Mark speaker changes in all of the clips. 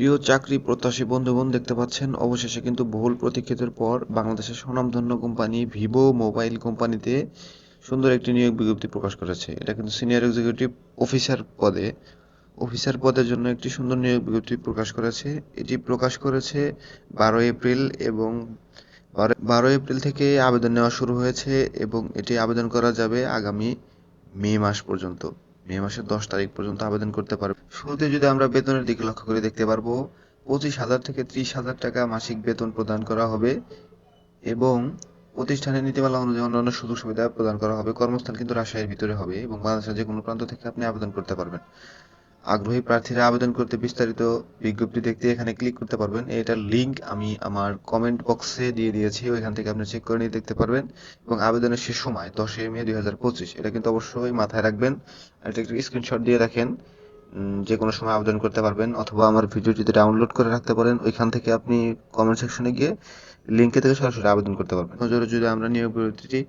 Speaker 1: প্রিয় চাকরি প্রত্যাশী বন্ধুগণ দেখতে পাচ্ছেন, অবশেষে কিন্তু বহুল প্রতীক্ষিতের পর বাংলাদেশের স্বনামধন্য কোম্পানি ভিভো মোবাইল কোম্পানিতে সুন্দর একটি নিয়োগ বিজ্ঞপ্তি প্রকাশ করেছে। এটা কিন্তু সিনিয়র এক্সিকিউটিভ অফিসার পদে, অফিসার পদের জন্য একটি সুন্দর নিয়োগ বিজ্ঞপ্তি প্রকাশ করেছে। এটি প্রকাশ করেছে বারো এপ্রিল এবং বারো এপ্রিল থেকে আবেদন নেওয়া শুরু হয়েছে এবং এটি আবেদন করা যাবে আগামী মে মাস পর্যন্ত। মে মাসের দশ তারিখ পর্যন্ত আবেদন করতে পারবে। শুরুতে যদি আমরা বেতনের দিকে লক্ষ্য করে দেখতে পারব, পঁচিশ হাজার থেকে ত্রিশ হাজার টাকা মাসিক বেতন প্রদান করা হবে এবং প্রতিষ্ঠানের নীতিমালা অনুযায়ী অন্যান্য সুযোগ সুবিধা প্রদান করা হবে। কর্মস্থান কিন্তু রাজশাহীর ভিতরে হবে এবং বাংলাদেশের যে কোনো প্রান্ত থেকে আপনি আবেদন করতে পারবেন। আগ্রহী প্রার্থীরা আবেদন করতে বিস্তারিত বিজ্ঞপ্তি দেখতে এখানে ক্লিক করতে পারবেন। এটার লিংক আমি আমার কমেন্ট বক্সে দিয়ে দিয়েছি, ওইখান থেকে আপনি চেক করে নিয়ে দেখতে পারবেন। এবং আবেদনের শেষ সময়, দশই মে দুই হাজার পঁচিশ, এটা কিন্তু অবশ্যই মাথায় রাখবেন। এটা একটু স্ক্রিনশট দিয়ে রাখেন যে কোনো সময় আবেদন করতে পারবেন, অথবা আমার ভিডিও যদি ডাউনলোড করে রাখতে পারেন, ওইখান থেকে আপনি কমেন্ট সেকশনে গিয়ে লিঙ্কে থেকে সরাসরি আবেদন করতে পারবেন। নজরে যদি আমরা নিয়োগ বিরতিটি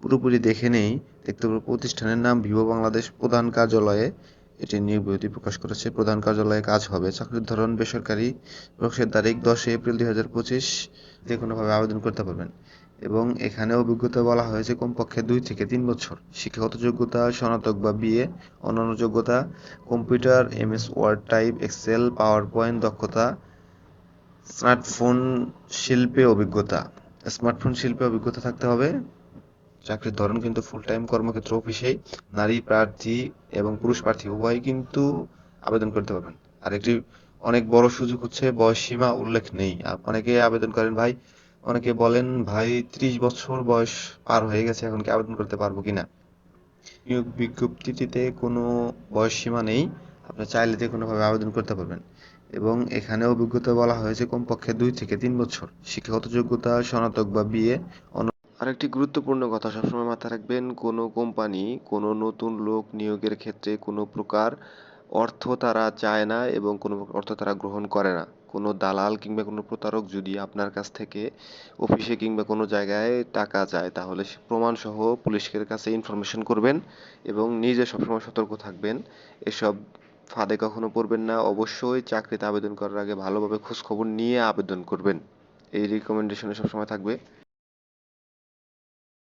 Speaker 1: পুরোপুরি দেখে নেই, দেখতে পাবো প্রতিষ্ঠানের নাম ভিভো বাংলাদেশ প্রধান কার্যালয়ে। এটি নিয়োগ বিরতি প্রকাশ করেছে প্রধান কার্যালয়ে কাজ হবে। চাকরির ধরন বেসরকারি প্রকাশের তারিখ দশই এপ্রিল দুই হাজার পঁচিশ যে কোনোভাবে আবেদন করতে পারবেন। এবং এখানে অভিজ্ঞতা বলা হয়েছে কমপক্ষে দুই থেকে তিন বছর। শিক্ষাগত যোগ্যতা, স্নাতক বা বিএ, অন্যান্য যোগ্যতা, computer, MS, Word type, Excel PowerPoint দক্ষতা, স্মার্টফোন শিল্পে অভিজ্ঞতা। স্মার্টফোন শিল্পে অভিজ্ঞতা থাকতে হবে। চাকরির ধরন কিন্তু ফুল টাইম কর্মক্ষেত্র অফিসেই নারী প্রার্থী এবং পুরুষ প্রার্থী উভয়ই কিন্তু আবেদন করতে পারবেন। আর একটি অনেক বড় সুযোগ হচ্ছে বয়স সীমা উল্লেখ নেই। অনেকে আবেদন করেন, ভাই, অনেকে বলেন, ভাই, ত্রিশ বছর বয়স পার হয়ে গেছে, এখন কি আবেদন করতে পারব কিনা? নিয়োগ বিজ্ঞপ্তিটিতে কোনো বয়স সীমা নেই। আপনি চাইলে যে কোনোভাবে আবেদন করতে পারবেন। এবং এখানে অভিজ্ঞতা বলা হয়েছে কমপক্ষে দুই থেকে তিন বছর। শিক্ষাগত যোগ্যতা, স্নাতক বা বিএ আরেকটি গুরুত্বপূর্ণ কথা সবসময় মাথায় রাখবেন, কোনো কোম্পানি, কোনো নতুন লোক নিয়োগের ক্ষেত্রে কোনো প্রকার অর্থ তারা চায় না এবং কোনো অর্থ তারা গ্রহণ করে না। কোনো দালাল কিংবা কোনো প্রতারক যদি আপনার কাছ থেকে অফিসে কিংবা কোনো জায়গায় টাকা চায়, তাহলে প্রমাণসহ পুলিশের কাছে ইনফরমেশন করবেন এবং নিজে সবসময় সতর্ক থাকবেন। এসব ফাঁদে কখনো পড়বেন না। অবশ্যই চাকরিতে আবেদন করার আগে ভালোভাবে খোঁজখবর নিয়ে আবেদন করবেন। এই রিকমেন্ডেশনে সবসময় থাকবে।